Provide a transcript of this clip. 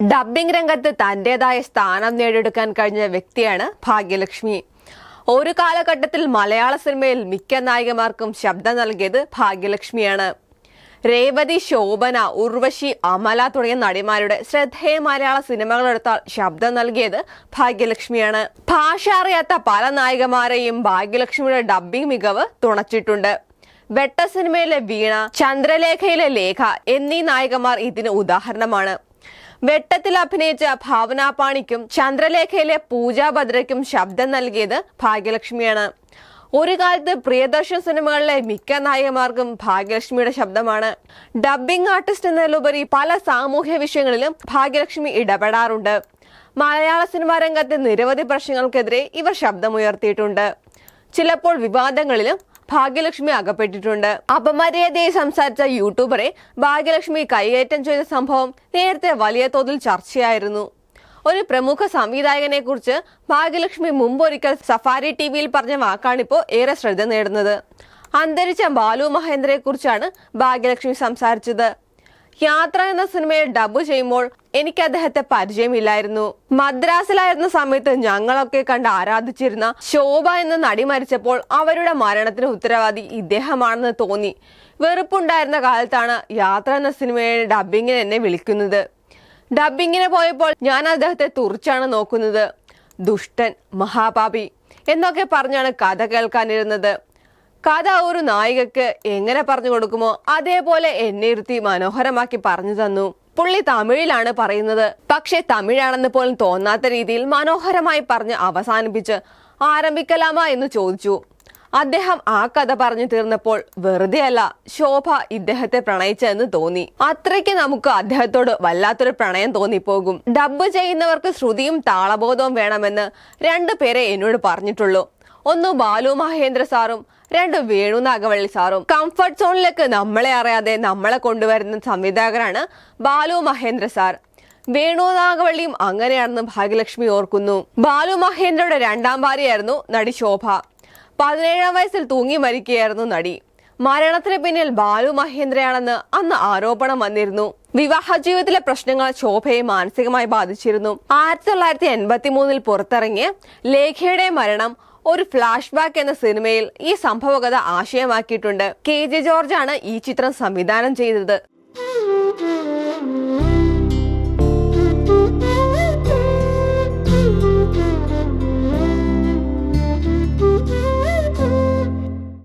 Dubbing രംഗത്ത് തന്റേതായ സ്ഥാനം നേടിയെടുക്കാൻ കഴിഞ്ഞ വ്യക്തിയാണ് ഭാഗ്യലക്ഷ്മി. ഒരു കാലഘട്ടത്തിൽ മലയാള സിനിമയിൽ മിക്ക നായികമാർക്കും ശബ്ദം നൽകിയത് ഭാഗ്യലക്ഷ്മിയാണ്. രേവതി ശോഭന ഉർവശി അമല തുടങ്ങിയ നടിമാരുടെ ശ്രദ്ധേയ മലയാള സിനിമകളെടുത്താൽ ശബ്ദം നൽകിയത് ഭാഗ്യലക്ഷ്മിയാണ്. ഭാഷ അറിയാത്ത പല നായികമാരെയും ഭാഗ്യലക്ഷ്മിയുടെ ഡബ്ബിംഗ് മികവ് തുണച്ചിട്ടുണ്ട്. വെട്ട സിനിമയിലെ വീണ ചന്ദ്രലേഖയിലെ ലേഖ എന്നീ നായികമാർ ഇതിന് ഉദാഹരണമാണ്. വെട്ടത്തിൽ അഭിനയിച്ച ഭാവനാപാണിക്കും ചന്ദ്രലേഖയിലെ പൂജാ ഭദ്രയ്ക്കും ശബ്ദം നൽകിയത് ഭാഗ്യലക്ഷ്മിയാണ്. ഒരു കാലത്ത് പ്രിയദർശൻ സിനിമകളിലെ മിക്ക നായകന്മാർക്കും ഭാഗ്യലക്ഷ്മിയുടെ ശബ്ദമാണ്. ഡബ്ബിംഗ് ആർട്ടിസ്റ്റ് എന്നതിലുപരി പല സാമൂഹ്യ വിഷയങ്ങളിലും ഭാഗ്യലക്ഷ്മി ഇടപെടാറുണ്ട്. മലയാള സിനിമാ രംഗത്തെ നിരവധി പ്രശ്നങ്ങൾക്കെതിരെ ഇവർ ശബ്ദമുയർത്തിയിട്ടുണ്ട്. ചിലപ്പോൾ വിവാദങ്ങളിലും ഭാഗ്യലക്ഷ്മി അകപ്പെട്ടിട്ടുണ്ട്. അപമര്യാദയെ സംസാരിച്ച യൂട്യൂബറെ ഭാഗ്യലക്ഷ്മി കൈയേറ്റം ചെയ്ത സംഭവം നേരത്തെ വലിയ തോതിൽ ചർച്ചയായിരുന്നു. ഒരു പ്രമുഖ സംവിധായകനെ കുറിച്ച് ഭാഗ്യലക്ഷ്മി മുമ്പൊരിക്കൽ സഫാരി ടി വിയിൽ പറഞ്ഞ വാക്കാണിപ്പോൾ ഏറെ ശ്രദ്ധ നേടുന്നത്. അന്തരിച്ച ബാലു മഹേന്ദ്രയെ കുറിച്ചാണ് ഭാഗ്യലക്ഷ്മി സംസാരിച്ചത്. യാത്ര എന്ന സിനിമയിൽ ഡബ് ചെയ്യുമ്പോൾ എനിക്ക് അദ്ദേഹത്തെ പരിചയമില്ലായിരുന്നു. മദ്രാസിലായിരുന്ന സമയത്ത് ഞങ്ങളൊക്കെ കണ്ട് ആരാധിച്ചിരുന്ന ശോഭ എന്ന നടി മരിച്ചപ്പോൾ അവരുടെ മരണത്തിന് ഉത്തരവാദി ഇദ്ദേഹമാണെന്ന് തോന്നി. വെറുപ്പുണ്ടായിരുന്ന കാലത്താണ് യാത്ര എന്ന സിനിമയുടെ ഡബിങ്ങിന് എന്നെ വിളിക്കുന്നത്. ഡബിങ്ങിന് പോയപ്പോൾ ഞാൻ അദ്ദേഹത്തെ തുറിച്ചാണ് നോക്കുന്നത്. ദുഷ്ടൻ മഹാപാപി എന്നൊക്കെ പറഞ്ഞാണ് കഥ കേൾക്കാനിരുന്നത്. കഥ ഒരു നായികക്ക് എങ്ങനെ പറഞ്ഞു കൊടുക്കുമോ അതേപോലെ എന്നെ ഇരുത്തി മനോഹരമാക്കി പറഞ്ഞു തന്നു. പുള്ളി തമിഴിലാണ് പറയുന്നത്. പക്ഷെ തമിഴാണെന്ന് പോലും തോന്നാത്ത രീതിയിൽ മനോഹരമായി പറഞ്ഞ് അവസാനിപ്പിച്ച് ആരംഭിക്കലാമ എന്ന് ചോദിച്ചു. അദ്ദേഹം ആ കഥ പറഞ്ഞു തീർന്നപ്പോൾ വെറുതെ അല്ല ശോഭ ഇദ്ദേഹത്തെ പ്രണയിച്ചെന്ന് തോന്നി. അത്രയ്ക്ക് നമുക്ക് അദ്ദേഹത്തോട് വല്ലാത്തൊരു പ്രണയം തോന്നിപ്പോകും. ഡബ്ബ് ചെയ്യുന്നവർക്ക് ശ്രുതിയും താളബോധവും വേണമെന്ന് രണ്ടു പേരെ എന്നോട് പറഞ്ഞിട്ടുള്ളൂ. ഒന്ന് ബാലു മഹേന്ദ്ര സാറും രണ്ട് വേണു നാഗവള്ളി സാറും. കംഫർട്ട് സോണിലേക്ക് നമ്മളെ അറിയാതെ നമ്മളെ കൊണ്ടുവരുന്ന സംവിധായകരാണ് ബാലു മഹേന്ദ്ര സാർ. വേണു നാഗവള്ളിയും അങ്ങനെയാണെന്ന് ഭാഗ്യലക്ഷ്മി ഓർക്കുന്നു. ബാലു മഹേന്ദ്രയുടെ രണ്ടാം ഭാര്യയായിരുന്നു നടി ശോഭ. പതിനേഴാം വയസ്സിൽ തൂങ്ങി മരിക്കുകയായിരുന്നു നടി. മരണത്തിന് പിന്നിൽ ബാലു മഹേന്ദ്രയാണെന്ന് അന്ന് ആരോപണം വന്നിരുന്നു. വിവാഹ ജീവിതത്തിലെ പ്രശ്നങ്ങൾ ശോഭയെ മാനസികമായി ബാധിച്ചിരുന്നു. ആയിരത്തി തൊള്ളായിരത്തി എൺപത്തി മൂന്നിൽ പുറത്തിറങ്ങിയ ലേഖയുടെ മരണം ഒരു ഫ്ലാഷ് ബാക്ക് എന്ന സിനിമയിൽ ഈ സംഭവകഥ ആശയമാക്കിയിട്ടുണ്ട്. കെ ജെ ജോർജാണ് ഈ ചിത്രം സംവിധാനം ചെയ്തത്.